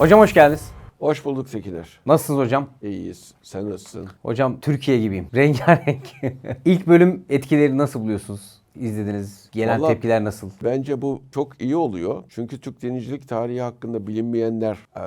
Hocam hoş geldiniz. Hoş bulduk Tekiner. Nasılsınız hocam? İyiyiz. Sen nasılsın? Hocam Türkiye gibiyim. Rengarenk. İlk bölüm etkileri nasıl buluyorsunuz? İzlediniz. Gelen Vallahi- tepkiler nasıl? Bence bu çok iyi oluyor. Çünkü Türk denizcilik tarihi hakkında bilinmeyenler e,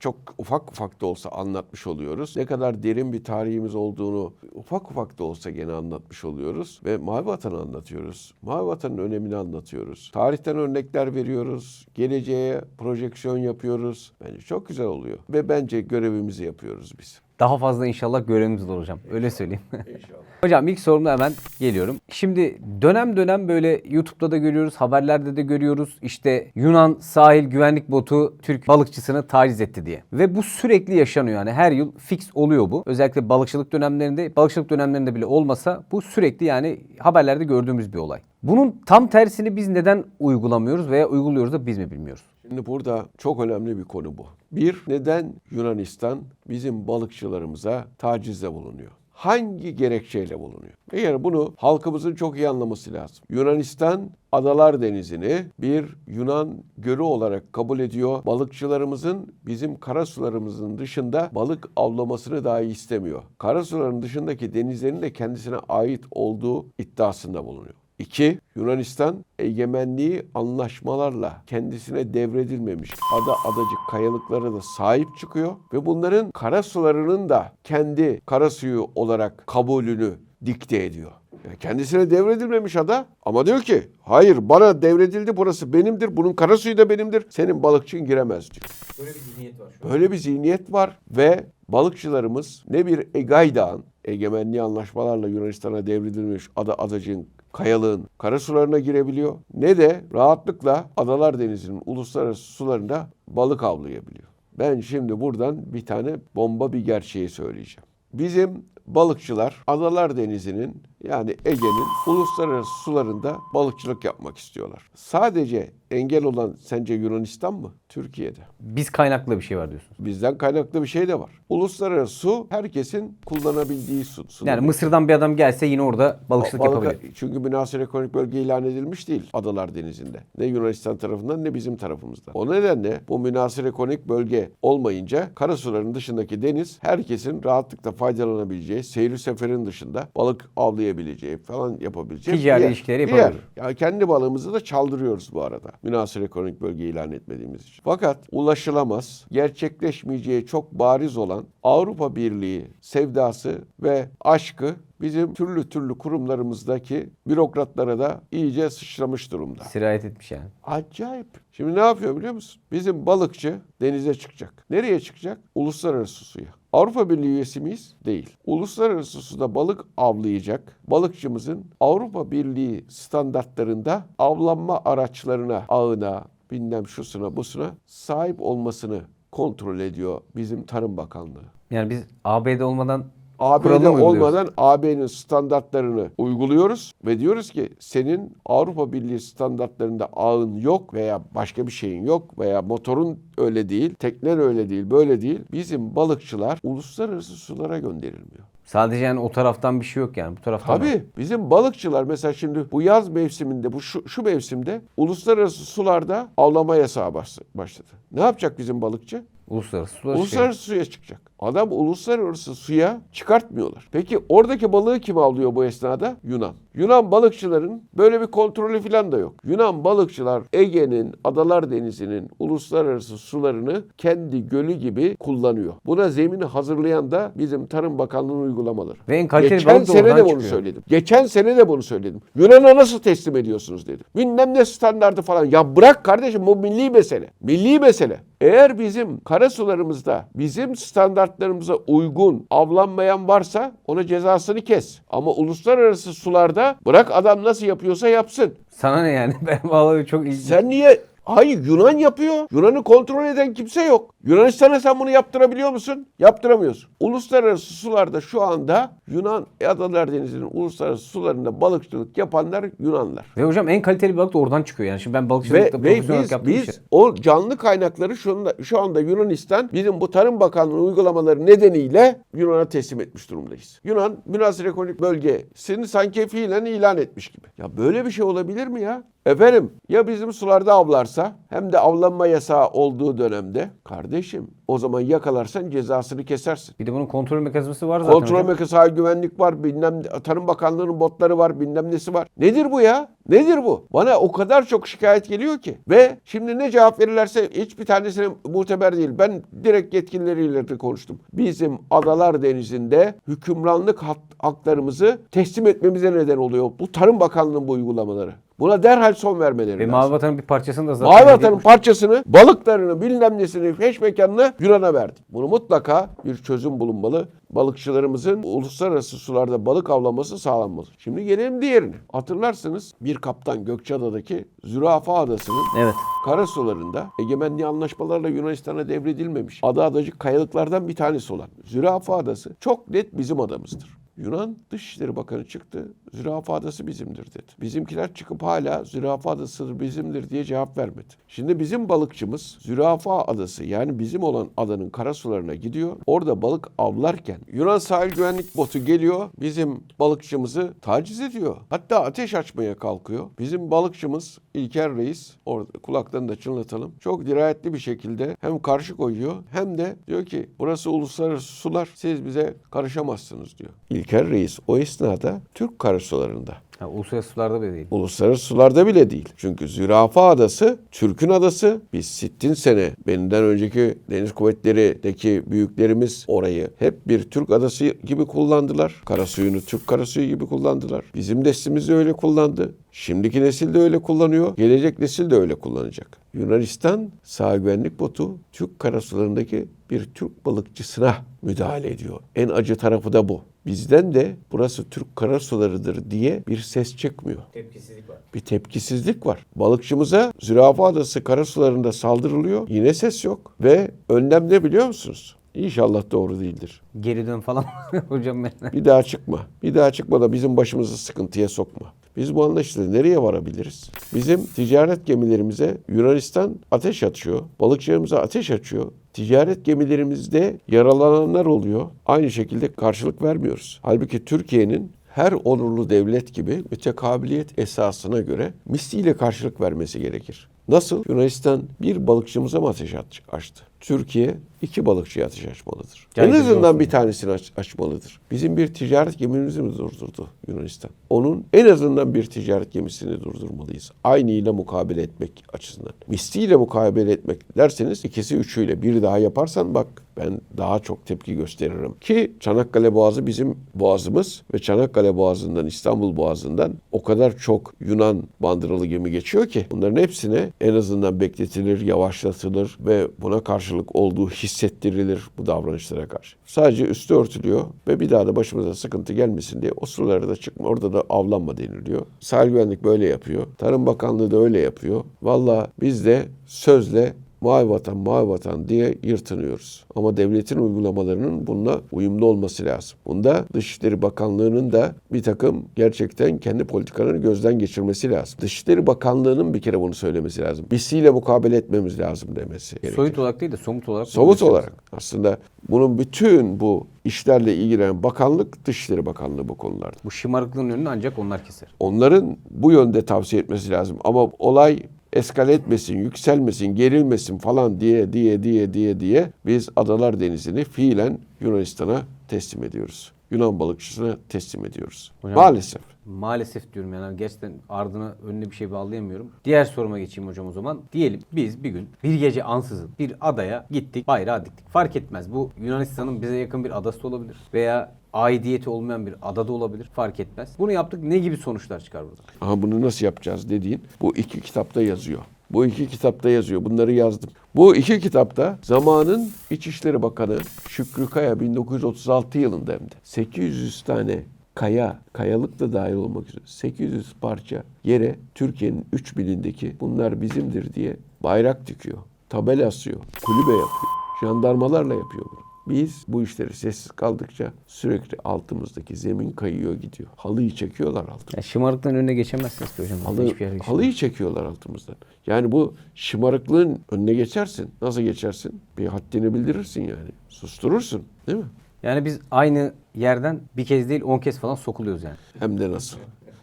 çok ufak ufak da olsa anlatmış oluyoruz. Ne kadar derin bir tarihimiz olduğunu ufak ufak da olsa gene anlatmış oluyoruz. Ve Mavi Vatan'ı anlatıyoruz. Mavi Vatan'ın önemini anlatıyoruz. Tarihten örnekler veriyoruz. Geleceğe projeksiyon yapıyoruz. Bence çok güzel oluyor. Ve bence görevimizi yapıyoruz biz. Daha fazla inşallah görevimiz olur hocam. Öyle söyleyeyim. İnşallah. hocam ilk sorumla hemen geliyorum. Şimdi dönem dönem böyle YouTube'da da görüyoruz, haberlerde de görüyoruz. İşte Yunan sahil güvenlik botu Türk balıkçısını taciz etti diye. Ve bu sürekli yaşanıyor yani her yıl fix oluyor bu. Özellikle balıkçılık dönemlerinde, balıkçılık dönemlerinde bile olmasa bu sürekli yani haberlerde gördüğümüz bir olay. Bunun tam tersini biz neden uygulamıyoruz veya uyguluyoruz da biz mi bilmiyoruz? Şimdi burada çok önemli bir konu bu. Bir, neden Yunanistan bizim balıkçılarımıza tacizde bulunuyor? Hangi gerekçeyle bulunuyor? Yani bunu halkımızın çok iyi anlaması lazım. Yunanistan Adalar Denizi'ni bir Yunan gölü olarak kabul ediyor. Balıkçılarımızın bizim karasularımızın dışında balık avlamasını dahi istemiyor. Karasuların dışındaki denizlerin de kendisine ait olduğu iddiasında bulunuyor. İki, Yunanistan egemenliği anlaşmalarla kendisine devredilmemiş ada adacık kayalıklara da sahip çıkıyor ve bunların karasularının da kendi karasuyu olarak kabulünü dikte ediyor. Yani kendisine devredilmemiş ada ama diyor ki hayır bana devredildi burası benimdir bunun karasuyu da benimdir senin balıkçın giremez diyor. Böyle bir zihniyet var Böyle bir zihniyet var ve balıkçılarımız ne bir Egay Dağı'nın egemenliği anlaşmalarla Yunanistan'a devredilmiş ada adacığın kayalığın karasularına girebiliyor ne de rahatlıkla Adalar Denizi'nin uluslararası sularında balık avlayabiliyor. Ben şimdi buradan bir tane bomba bir gerçeği söyleyeceğim. Bizim balıkçılar Adalar Denizi'nin yani Ege'nin uluslararası sularında balıkçılık yapmak istiyorlar. Sadece engel olan sence Yunanistan mı? Türkiye'de. Biz kaynaklı bir şey var diyorsunuz. Bizden kaynaklı bir şey de var. Uluslararası su herkesin kullanabildiği su. su Yani. Mısır'dan bir adam gelse yine orada balıkçılık Balık- yapabilir. Çünkü münasır ekonomik bölge ilan edilmiş değil Adalar Denizi'nde. Ne Yunanistan tarafından ne bizim tarafımızdan. O nedenle bu münasır ekonomik bölge olmayınca karasuların dışındaki deniz herkesin rahatlıkla faydalanabileceği, seyri seferin dışında balık avlayabileceği falan yapabileceği Ticari bir yer. ilişkileri Bir yapabilir. yer. Yani kendi balığımızı da çaldırıyoruz bu arada. Münasır ekonomik bölge ilan etmediğimiz için. Fakat ulaşılamaz, gerçekleşmeyeceği çok bariz olan Avrupa Birliği sevdası ve aşkı bizim türlü türlü kurumlarımızdaki bürokratlara da iyice sıçramış durumda. Sirayet etmiş yani. Acayip. Şimdi ne yapıyor biliyor musun? Bizim balıkçı denize çıkacak. Nereye çıkacak? Uluslararası suya. Avrupa Birliği üyesi miyiz? Değil. Uluslararası suda balık avlayacak balıkçımızın Avrupa Birliği standartlarında avlanma araçlarına, ağına, bilmem şusuna busuna sahip olmasını kontrol ediyor bizim Tarım Bakanlığı. Yani biz ABD olmadan AB'de mı olmadan AB'nin standartlarını uyguluyoruz ve diyoruz ki senin Avrupa Birliği standartlarında ağın yok veya başka bir şeyin yok veya motorun öyle değil, teknen öyle değil, böyle değil. Bizim balıkçılar uluslararası sulara gönderilmiyor. sadece yani o taraftan bir şey yok yani. Bu taraftan. Tabii bizim balıkçılar mesela şimdi bu yaz mevsiminde bu şu, şu mevsimde uluslararası sularda avlama yasağı başladı. Ne yapacak bizim balıkçı? Uluslararası şey. Uluslararası suya çıkacak. Adam uluslararası suya çıkartmıyorlar. Peki oradaki balığı kim avlıyor bu esnada? Yunan. Yunan balıkçıların böyle bir kontrolü falan da yok. Yunan balıkçılar Ege'nin, Adalar Denizi'nin uluslararası sularını kendi gölü gibi kullanıyor. Buna zemini hazırlayan da bizim Tarım Bakanlığı'nın uygulamaları. Ve en kaliteli Geçen balık da sene de bunu çıkıyor. söyledim. Geçen sene de bunu söyledim. Yunan'a nasıl teslim ediyorsunuz dedim. Bilmem ne standardı falan. Ya bırak kardeşim bu milli mesele. Milli mesele. Eğer bizim karasularımızda bizim standartlarımıza uygun avlanmayan varsa ona cezasını kes. Ama uluslararası sularda bırak adam nasıl yapıyorsa yapsın. Sana ne yani? Ben vallahi çok ilginç. Sen niye Hayır Yunan yapıyor. Yunan'ı kontrol eden kimse yok. Yunanistan'a sen bunu yaptırabiliyor musun? Yaptıramıyorsun. Uluslararası sularda şu anda Yunan Adalar Denizi'nin uluslararası sularında balıkçılık yapanlar Yunanlar. Ve hocam en kaliteli balık da oradan çıkıyor yani. Şimdi ben Ve, balıkçılıkta ve olarak biz, biz şey. o canlı kaynakları şu anda, şu anda Yunanistan bizim bu Tarım Bakanlığı uygulamaları nedeniyle Yunan'a teslim etmiş durumdayız. Yunan münasır ekonomik bölgesini sanki fiilen ilan etmiş gibi. Ya böyle bir şey olabilir mi ya? Efendim ya bizim sularda avlarsa hem de avlanma yasağı olduğu dönemde kardeşim o zaman yakalarsan cezasını kesersin. Bir de bunun kontrol mekanizması var zaten. Kontrol sahil güvenlik var, bilmem Tarım Bakanlığı'nın botları var, bilmem nesi var. Nedir bu ya? Nedir bu? Bana o kadar çok şikayet geliyor ki. Ve şimdi ne cevap verirlerse hiçbir tanesine muteber değil. Ben direkt yetkilileriyle de konuştum. Bizim Adalar Denizi'nde hükümranlık hak- haklarımızı teslim etmemize neden oluyor. Bu Tarım Bakanlığı'nın bu uygulamaları. Buna derhal son vermeleri Ve lazım. Mavi Vatan'ın bir parçasını da zaten... Mavi Vatan'ın parçasını, balıklarını, bilmem nesini, feş mekanını Yunan'a verdi. Bunu mutlaka bir çözüm bulunmalı. Balıkçılarımızın uluslararası sularda balık avlaması sağlanmalı. Şimdi gelelim diğerine. Hatırlarsınız bir kaptan Gökçeada'daki Zürafa Adası'nın Evet. karasularında egemenliği anlaşmalarla Yunanistan'a devredilmemiş ada adacık kayalıklardan bir tanesi olan Zürafa Adası çok net bizim adamızdır. Yunan Dışişleri Bakanı çıktı. Zürafa Adası bizimdir dedi. Bizimkiler çıkıp hala Zürafa Adası bizimdir diye cevap vermedi. Şimdi bizim balıkçımız Zürafa Adası yani bizim olan adanın karasularına gidiyor. Orada balık avlarken Yunan sahil güvenlik botu geliyor. Bizim balıkçımızı taciz ediyor. Hatta ateş açmaya kalkıyor. Bizim balıkçımız İlker Reis orada kulaklarını da çınlatalım. Çok dirayetli bir şekilde hem karşı koyuyor hem de diyor ki burası uluslararası sular siz bize karışamazsınız diyor. İlker Reis o esnada Türk karasularında. Ha, uluslararası sularda bile değil. Uluslararası sularda bile değil. Çünkü Zürafa Adası Türk'ün adası. Biz sittin sene benden önceki deniz kuvvetlerindeki büyüklerimiz orayı hep bir Türk adası gibi kullandılar. Karasuyunu Türk karasuyu gibi kullandılar. Bizim neslimiz de öyle kullandı. Şimdiki nesil de öyle kullanıyor. Gelecek nesil de öyle kullanacak. Yunanistan sağ güvenlik botu Türk karasularındaki bir Türk balıkçısına müdahale ediyor. En acı tarafı da bu. Bizden de burası Türk karasularıdır diye bir ses çıkmıyor. Tepkisizlik var. Bir tepkisizlik var. Balıkçımıza Zürafa Adası karasularında saldırılıyor. Yine ses yok. Ve önlem ne biliyor musunuz? İnşallah doğru değildir. Geri dön falan hocam ben. Bir daha çıkma. Bir daha çıkma da bizim başımızı sıkıntıya sokma. Biz bu anlaşıyla nereye varabiliriz? Bizim ticaret gemilerimize Yunanistan ateş açıyor. Balıkçılarımıza ateş açıyor. Ticaret gemilerimizde yaralananlar oluyor. Aynı şekilde karşılık vermiyoruz. Halbuki Türkiye'nin her onurlu devlet gibi mütekabiliyet esasına göre misliyle karşılık vermesi gerekir. Nasıl? Yunanistan bir balıkçımıza mı ateş aç- açtı? Türkiye iki balıkçıya ateş açmalıdır. En Caydırıcı azından olsun bir tanesini aç- açmalıdır. Bizim bir ticaret gemimizi mi durdurdu Yunanistan? Onun en azından bir ticaret gemisini durdurmalıyız. Aynıyla mukabele etmek açısından. Misliyle mukabele etmek derseniz ikisi üçüyle bir daha yaparsan bak ben daha çok tepki gösteririm. Ki Çanakkale Boğazı bizim boğazımız ve Çanakkale Boğazı'ndan İstanbul Boğazı'ndan o kadar çok Yunan bandıralı gemi geçiyor ki bunların hepsine en azından bekletilir, yavaşlatılır ve buna karşılık olduğu hissettirilir bu davranışlara karşı. Sadece üstü örtülüyor ve bir daha da başımıza sıkıntı gelmesin diye o sulara da çıkma, orada da avlanma deniliyor. Sahil güvenlik böyle yapıyor. Tarım Bakanlığı da öyle yapıyor. Valla biz de sözle mavi vatan, mavi vatan diye yırtınıyoruz. Ama devletin uygulamalarının bununla uyumlu olması lazım. Bunda Dışişleri Bakanlığı'nın da bir takım gerçekten kendi politikalarını gözden geçirmesi lazım. Dışişleri Bakanlığı'nın bir kere bunu söylemesi lazım. Bisiyle mukabele etmemiz lazım demesi gerekiyor. Soyut olarak değil de somut olarak. Somut olarak aslında bunun bütün bu işlerle ilgilenen bakanlık Dışişleri Bakanlığı bu konularda. Bu şımarıklığın önünü ancak onlar keser. Onların bu yönde tavsiye etmesi lazım. Ama olay eskale etmesin, yükselmesin, gerilmesin falan diye diye diye diye diye biz Adalar Denizi'ni fiilen Yunanistan'a teslim ediyoruz. Yunan balıkçısına teslim ediyoruz. Hocam- Maalesef. Maalesef diyorum yani gerçekten ardına önüne bir şey bağlayamıyorum. Diğer soruma geçeyim hocam o zaman. Diyelim biz bir gün bir gece ansızın bir adaya gittik bayrağı diktik. Fark etmez bu Yunanistan'ın bize yakın bir adası da olabilir. Veya aidiyeti olmayan bir adada olabilir. Fark etmez. Bunu yaptık ne gibi sonuçlar çıkar burada? Aha bunu nasıl yapacağız dediğin bu iki kitapta yazıyor. Bu iki kitapta yazıyor. Bunları yazdım. Bu iki kitapta zamanın İçişleri Bakanı Şükrü Kaya 1936 yılında hem de 800 tane kaya, kayalık da dahil olmak üzere 800 parça yere Türkiye'nin 3 bilindeki bunlar bizimdir diye bayrak dikiyor. Tabela asıyor, kulübe yapıyor. Jandarmalarla yapıyor bunu. Biz bu işleri sessiz kaldıkça sürekli altımızdaki zemin kayıyor gidiyor. Halıyı çekiyorlar altımızdan. Ya şımarıklıktan önüne geçemezsiniz ki hocam. Halı, halıyı çekiyorlar altımızdan. Yani bu şımarıklığın önüne geçersin. Nasıl geçersin? Bir haddini bildirirsin yani. Susturursun değil mi? Yani biz aynı yerden bir kez değil on kez falan sokuluyoruz yani. Hem de nasıl?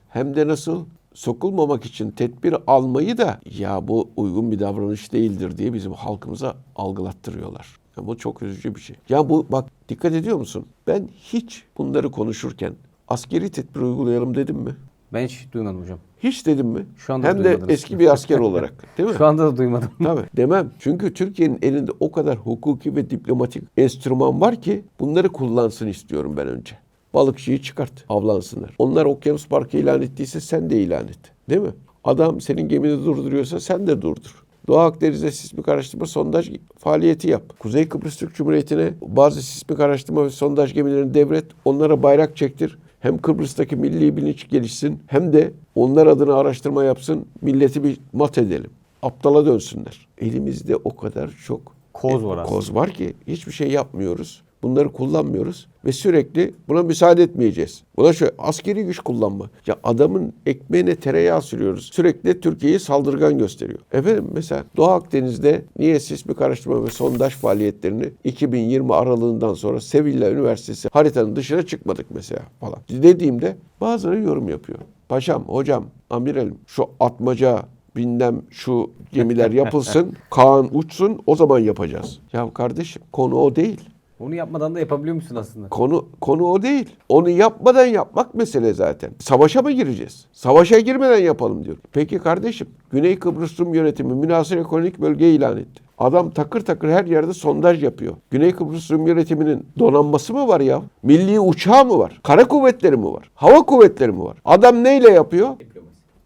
Hem de nasıl? sokulmamak için tedbir almayı da ya bu uygun bir davranış değildir diye bizim halkımıza algılattırıyorlar. Ya bu çok üzücü bir şey. Ya bu bak dikkat ediyor musun? Ben hiç bunları konuşurken askeri tedbir uygulayalım dedim mi? Ben hiç duymadım hocam. Hiç dedim mi? Şu anda Hem de duymadınız. eski bir asker olarak. Değil mi? Şu anda da duymadım. Tabii demem. Çünkü Türkiye'nin elinde o kadar hukuki ve diplomatik enstrüman var ki bunları kullansın istiyorum ben önce. Balıkçıyı çıkart, avlansınlar. Onlar okyanus parkı ilan ettiyse sen de ilan et. Değil mi? Adam senin gemini durduruyorsa sen de durdur. Doğu Akdeniz'de sismik araştırma sondaj faaliyeti yap. Kuzey Kıbrıs Türk Cumhuriyeti'ne bazı sismik araştırma ve sondaj gemilerini devret. Onlara bayrak çektir. Hem Kıbrıs'taki milli bilinç gelişsin hem de onlar adına araştırma yapsın. Milleti bir mat edelim. Aptala dönsünler. Elimizde o kadar çok Koz var aslında. koz var ki hiçbir şey yapmıyoruz. Bunları kullanmıyoruz ve sürekli buna müsaade etmeyeceğiz. Buna şöyle askeri güç kullanma. Ya adamın ekmeğine tereyağı sürüyoruz. Sürekli Türkiye'yi saldırgan gösteriyor. Efendim mesela Doğu Akdeniz'de niye sismik araştırma ve sondaj faaliyetlerini 2020 aralığından sonra Sevilla Üniversitesi haritanın dışına çıkmadık mesela falan. Dediğimde bazıları yorum yapıyor. Paşam, hocam, amiralim şu atmaca bilmem şu gemiler yapılsın, Kaan uçsun o zaman yapacağız. Ya kardeşim konu o değil. Onu yapmadan da yapabiliyor musun aslında? Konu konu o değil. Onu yapmadan yapmak mesele zaten. Savaşa mı gireceğiz? Savaşa girmeden yapalım diyor. Peki kardeşim Güney Kıbrıs Rum yönetimi münasır ekonomik bölge ilan etti. Adam takır takır her yerde sondaj yapıyor. Güney Kıbrıs Rum yönetiminin donanması mı var ya? Milli uçağı mı var? Kara kuvvetleri mi var? Hava kuvvetleri mi var? Adam neyle yapıyor?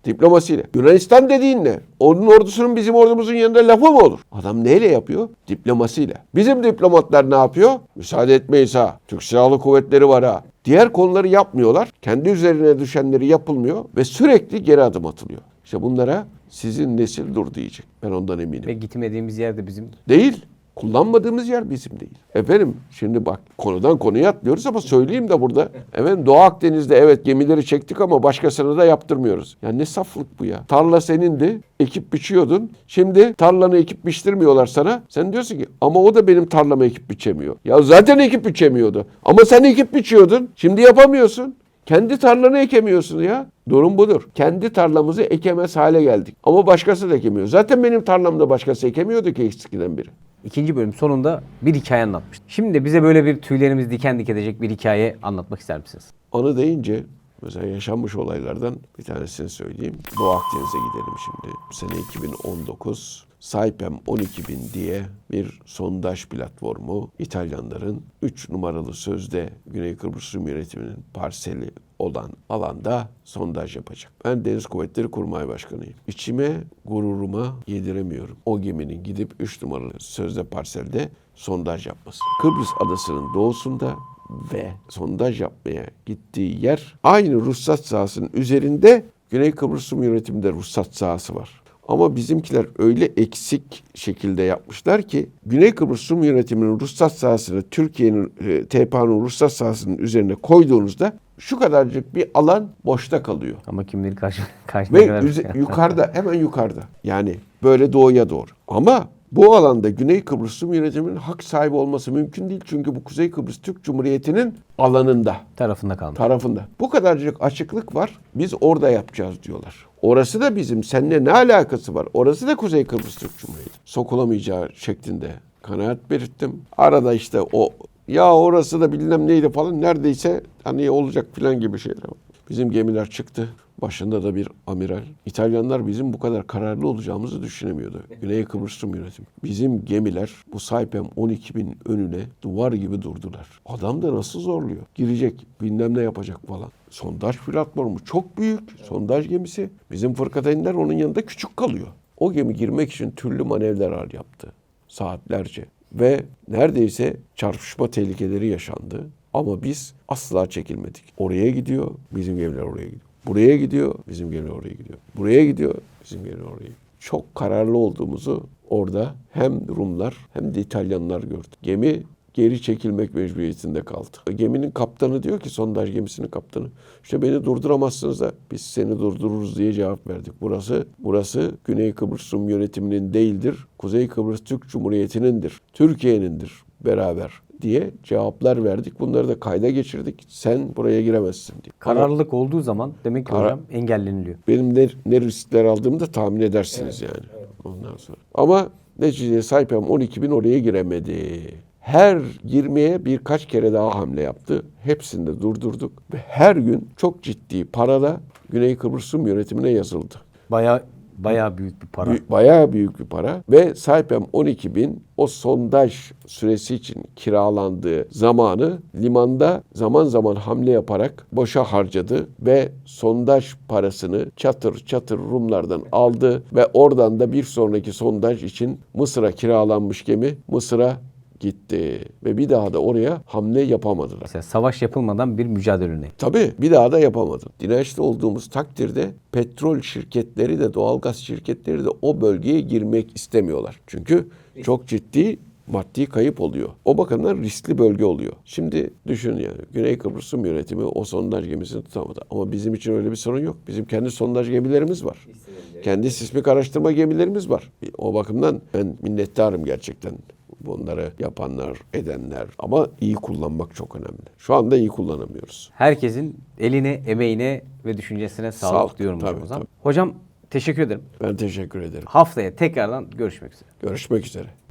Diplomasiyle. Yunanistan dediğin ne? Onun ordusunun bizim ordumuzun yanında lafı mı olur? Adam neyle yapıyor? Diplomasiyle. Bizim diplomatlar ne yapıyor? Müsaade etmeyiz ha. Türk Silahlı Kuvvetleri var ha. Diğer konuları yapmıyorlar. Kendi üzerine düşenleri yapılmıyor ve sürekli geri adım atılıyor. İşte bunlara sizin nesil dur diyecek. Ben ondan eminim. Ve gitmediğimiz yerde bizim Değil. Kullanmadığımız yer bizim değil. Efendim şimdi bak konudan konuya atlıyoruz ama söyleyeyim de burada. Efendim Doğu Akdeniz'de evet gemileri çektik ama başkasına da yaptırmıyoruz. Ya ne saflık bu ya. Tarla senindi, ekip biçiyordun. Şimdi tarlanı ekip biçtirmiyorlar sana. Sen diyorsun ki ama o da benim tarlamı ekip biçemiyor. Ya zaten ekip biçemiyordu. Ama sen ekip biçiyordun. Şimdi yapamıyorsun. Kendi tarlanı ekemiyorsun ya. Durum budur. Kendi tarlamızı ekemez hale geldik. Ama başkası da ekemiyor. Zaten benim tarlamda başkası ekemiyordu ki eskiden biri. İkinci bölüm sonunda bir hikaye anlatmıştım. Şimdi bize böyle bir tüylerimiz diken diken edecek bir hikaye anlatmak ister misiniz? Onu deyince mesela yaşanmış olaylardan bir tanesini söyleyeyim. Doğu Akdeniz'e gidelim şimdi. Sene 2019 Saipem 12.000 diye bir sondaj platformu İtalyanların 3 numaralı sözde Güney Kıbrıs Rum Yönetimi'nin parseli olan alanda sondaj yapacak. Ben Deniz Kuvvetleri Kurmay Başkanıyım. İçime, gururuma yediremiyorum. O geminin gidip 3 numaralı sözde parselde sondaj yapması. Kıbrıs adasının doğusunda ve sondaj yapmaya gittiği yer aynı ruhsat sahasının üzerinde Güney Kıbrıs Rum Yönetimi'nde ruhsat sahası var. Ama bizimkiler öyle eksik şekilde yapmışlar ki Güney Kıbrıs Rum Yönetimi'nin ruhsat sahasını Türkiye'nin e, TPA'nın ruhsat sahasının üzerine koyduğunuzda şu kadarcık bir alan boşta kalıyor. Ama kimleri karşı karşına Ve kadar- üze- yukarıda hemen yukarıda yani böyle doğuya doğru. Ama bu alanda Güney Kıbrıs Rum Yönetimi'nin hak sahibi olması mümkün değil. Çünkü bu Kuzey Kıbrıs Türk Cumhuriyeti'nin alanında tarafında kalmış. tarafında. Bu kadarcık açıklık var. Biz orada yapacağız diyorlar. Orası da bizim. Seninle ne alakası var? Orası da Kuzey Kıbrıs Türk Cumhuriyeti. Sokulamayacağı şeklinde kanaat belirttim. Arada işte o ya orası da bilmem neydi falan neredeyse hani olacak falan gibi şeyler. Bizim gemiler çıktı. Başında da bir amiral. İtalyanlar bizim bu kadar kararlı olacağımızı düşünemiyordu. Güney Kıbrıs Rum yönetimi. Bizim gemiler bu Saipem 12.000 önüne duvar gibi durdular. Adam da nasıl zorluyor? Girecek, bilmem ne yapacak falan. Sondaj platformu çok büyük. Sondaj gemisi. Bizim fırkateynler onun yanında küçük kalıyor. O gemi girmek için türlü manevralar yaptı. Saatlerce. Ve neredeyse çarpışma tehlikeleri yaşandı. Ama biz asla çekilmedik. Oraya gidiyor, bizim gemiler oraya gidiyor. Buraya gidiyor, bizim gemiler oraya gidiyor. Buraya gidiyor, bizim gemiler oraya gidiyor. Çok kararlı olduğumuzu orada hem Rumlar hem de İtalyanlar gördü. Gemi geri çekilmek mecburiyetinde kaldı. Geminin kaptanı diyor ki sondaj gemisinin kaptanı işte beni durduramazsınız da biz seni durdururuz diye cevap verdik. Burası burası Güney Kıbrıs Rum yönetiminin değildir. Kuzey Kıbrıs Türk Cumhuriyeti'nindir. Türkiye'nindir beraber diye cevaplar verdik. Bunları da kayda geçirdik. Sen buraya giremezsin diye. Kararlılık olduğu zaman demek ki Karar- hocam engelleniliyor. Benim ne, ne riskler aldığımı da tahmin edersiniz yani. Ondan sonra. Ama neticede Saipem 12 bin oraya giremedi. Her girmeye birkaç kere daha hamle yaptı. Hepsini de durdurduk. Ve her gün çok ciddi parada Güney Kıbrıs Rum yönetimine yazıldı. Baya baya büyük bir para. Büyük- bayağı büyük bir para ve Saipem 12 bin o sondaj süresi için kiralandığı zamanı limanda zaman zaman hamle yaparak boşa harcadı ve sondaj parasını çatır çatır Rumlardan aldı ve oradan da bir sonraki sondaj için Mısır'a kiralanmış gemi Mısır'a gitti ve bir daha da oraya hamle yapamadılar. Mesela savaş yapılmadan bir mücadele örneği. Tabii bir daha da yapamadım. Dirençli olduğumuz takdirde petrol şirketleri de doğalgaz şirketleri de o bölgeye girmek istemiyorlar. Çünkü çok ciddi maddi kayıp oluyor. O bakımdan riskli bölge oluyor. Şimdi düşün yani Güney Kıbrıs Rum yönetimi o sondaj gemisini tutamadı. Ama bizim için öyle bir sorun yok. Bizim kendi sondaj gemilerimiz var. Kendi sismik araştırma gemilerimiz var. O bakımdan ben minnettarım gerçekten bunları yapanlar, edenler. Ama iyi kullanmak çok önemli. Şu anda iyi kullanamıyoruz. Herkesin eline, emeğine ve düşüncesine sağlık, Sağlık, diyorum hocam tabii, o zaman. tabii. Hocam teşekkür ederim. Ben teşekkür ederim. Haftaya tekrardan görüşmek üzere. Görüşmek üzere.